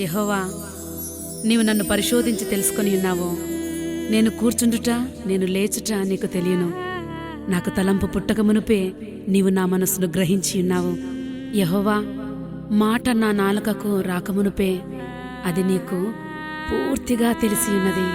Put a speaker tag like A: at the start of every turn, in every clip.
A: యహోవా నీవు నన్ను పరిశోధించి తెలుసుకొని ఉన్నావు. నేను కూర్చుండుట నేను లేచుట నీకు తెలియను. నాకు తలంపు పుట్టక మునుపే నీవు నా మనసును గ్రహించి ఉన్నావు. యహోవా మాట నా నాలుకకు రాకమునుపే అది నీకు పూర్తిగా తెలిసి ఉన్నది.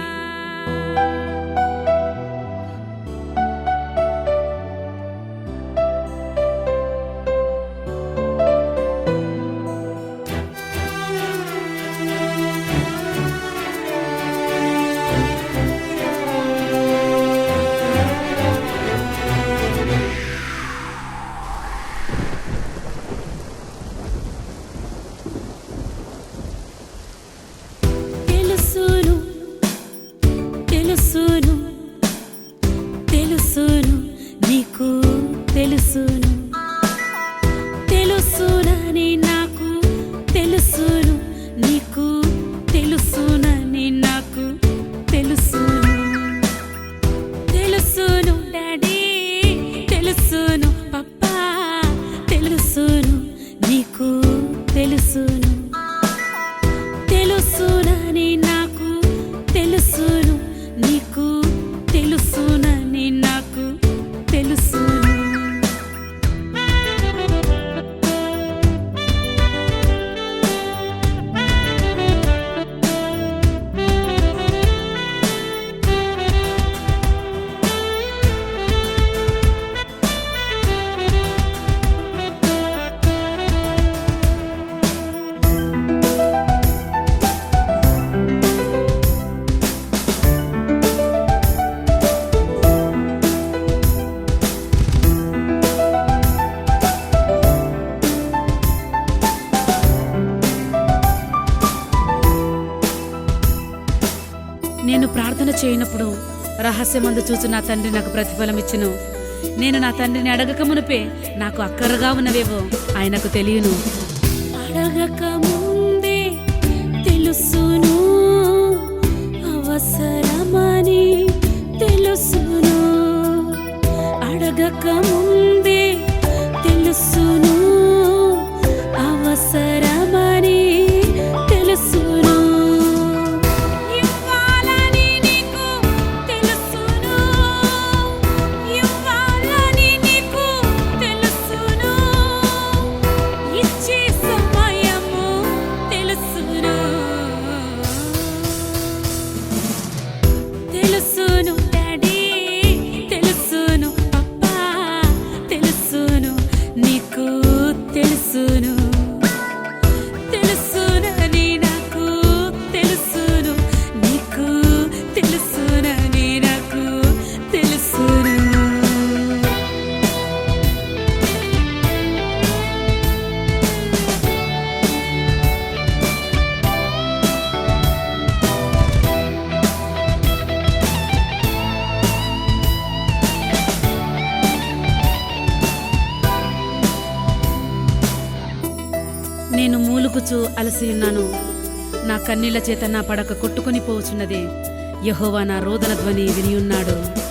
A: తెలుసును. తెలుసునని నాకు తెలుసును. నీకు తెలుసునని నాకు తెలుసును. తెలుసును డాడీ తెలుసును పప్పా తెలుసును నీకు తెలుసును. నేను ప్రార్థన చేయనప్పుడు రహస్యమందు చూచు నా తండ్రి నాకు ప్రతిఫలం ఇచ్చును. నేను నా తండ్రిని అడగక మునిపే నాకు అక్కరగా ఉన్నవేవో ఆయనకు తెలియను. అడగక తెలుసును నీకు నేను అలసి ఉన్నాను. నా కన్నీళ్ళ చేత నా పడక కొట్టుకుని పోవచున్నది యహోవా నా రోదన ధ్వని వినియున్నాడు.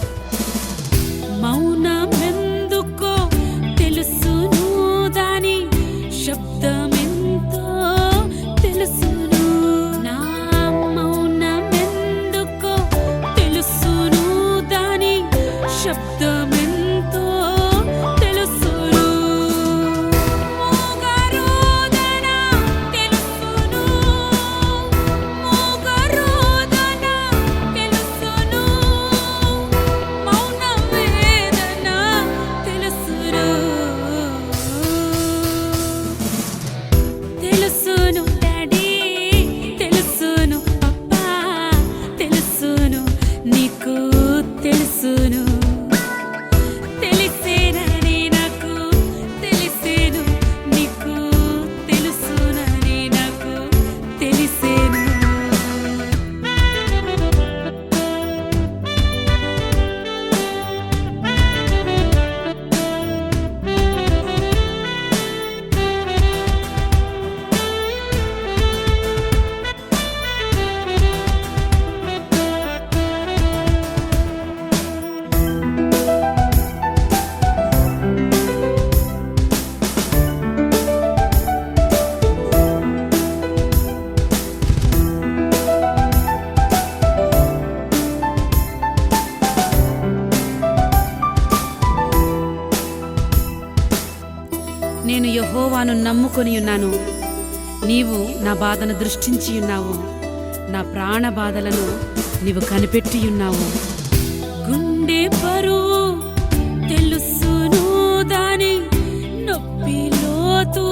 A: తాను నమ్ముకొని ఉన్నాను. నీవు నా బాధను దృష్టించి ఉన్నావు. నా ప్రాణ బాధలను నీవు కనిపెట్టి ఉన్నావు. గుండె బరువు తెలుసును దాని నొప్పి లోతు